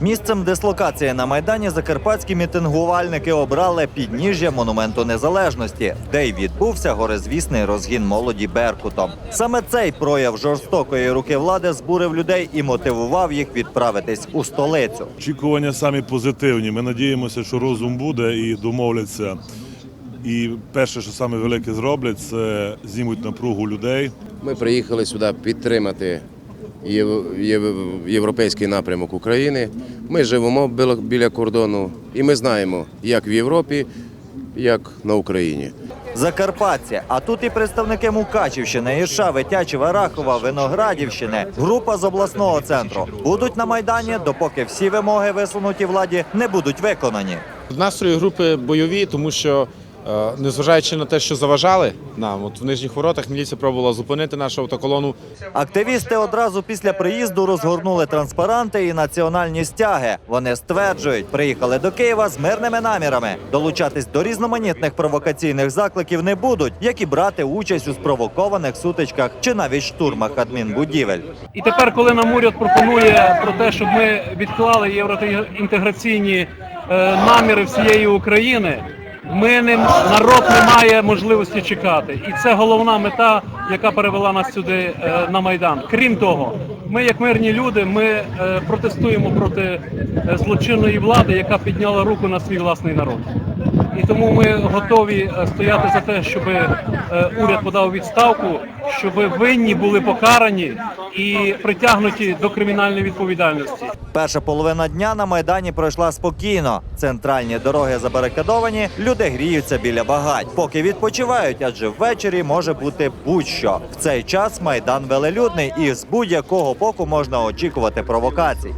Місцем дислокації на майдані закарпатські мітингувальники обрали підніжжя монументу незалежності, де й відбувся горизвісний розгін молоді Беркутом. Саме цей прояв жорстокої руки влади збурив людей і мотивував їх відправитись у столицю. Очікування самі позитивні. Ми надіємося, що розум буде і домовляться. І перше, що саме велике зроблять, це знімуть напругу людей. Ми приїхали сюди підтримати європейський напрямок України. Ми живемо біля- біля кордону і ми знаємо, як в Європі, як на Україні. Закарпатці, а тут і представники Мукачівщини, Ірша, Витячева, Рахова, Виноградівщини, група з обласного центру будуть на майдані, допоки всі вимоги висунуті владі не будуть виконані. Настрої групи бойові, тому що незважаючи на те, що заважали нам, от в нижніх воротах міліція пробувала зупинити нашу автоколону. Активісти одразу після приїзду розгорнули транспаранти і національні стяги. Вони стверджують, приїхали до Києва з мирними намірами. Долучатись до різноманітних провокаційних закликів не будуть, як і брати участь у спровокованих сутичках чи навіть штурмах адмінбудівель. І тепер, коли нам уряд пропонує про те, щоб ми відклали євроінтеграційні е, наміри всієї України, ми не народ не має можливості чекати. І це головна мета, яка перевела нас сюди е, на майдан. Крім того, ми, як мирні люди, ми е, протестуємо проти е, злочинної влади, яка підняла руку на свій власний народ. І тому ми готові стояти за те, щоб уряд подав відставку, щоб винні були покарані і притягнуті до кримінальної відповідальності. Перша половина дня на майдані пройшла спокійно. Центральні дороги забарикадовані, люди гріються біля багать, поки відпочивають, адже ввечері може бути будь-що. В цей час майдан велелюдний і з будь-якого боку можна очікувати провокацій.